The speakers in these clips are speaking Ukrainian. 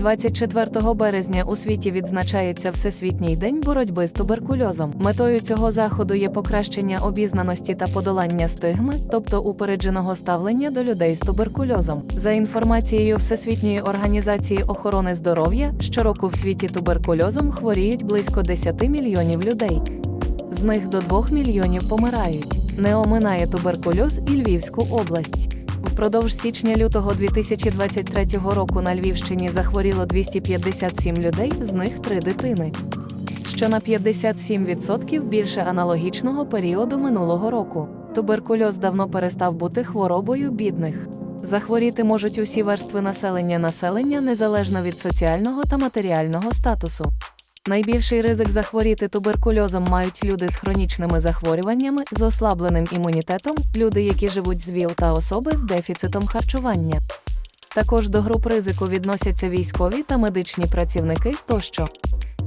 24 березня у світі відзначається Всесвітній день боротьби з туберкульозом. Метою цього заходу є покращення обізнаності та подолання стигми, тобто упередженого ставлення до людей з туберкульозом. За інформацією Всесвітньої організації охорони здоров'я, щороку в світі туберкульозом хворіють близько 10 мільйонів людей. З них до 2 мільйонів помирають. Не оминає туберкульоз і Львівську область. Впродовж січня-лютого 2023 року на Львівщині захворіло 257 людей, з них 3 дитини. Що на 57% більше аналогічного періоду минулого року. Туберкульоз давно перестав бути хворобою бідних. Захворіти можуть усі верстви населення населення незалежно від соціального та матеріального статусу. Найбільший ризик захворіти туберкульозом мають люди з хронічними захворюваннями, з ослабленим імунітетом, люди, які живуть з ВІЛ та особи з дефіцитом харчування. Також до груп ризику відносяться військові та медичні працівники тощо.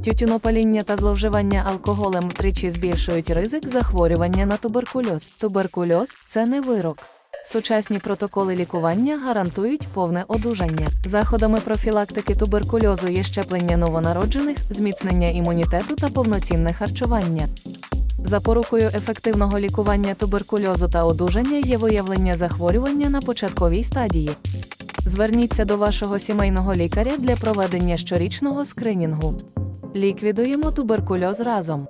Тютюнопаління та зловживання алкоголем втричі збільшують ризик захворювання на туберкульоз. Туберкульоз це не вирок. Сучасні протоколи лікування гарантують повне одужання. Заходами профілактики туберкульозу є щеплення новонароджених, зміцнення імунітету та повноцінне харчування. Запорукою ефективного лікування туберкульозу та одужання є виявлення захворювання на початковій стадії. Зверніться до вашого сімейного лікаря для проведення щорічного скринінгу. Ліквідуємо туберкульоз разом.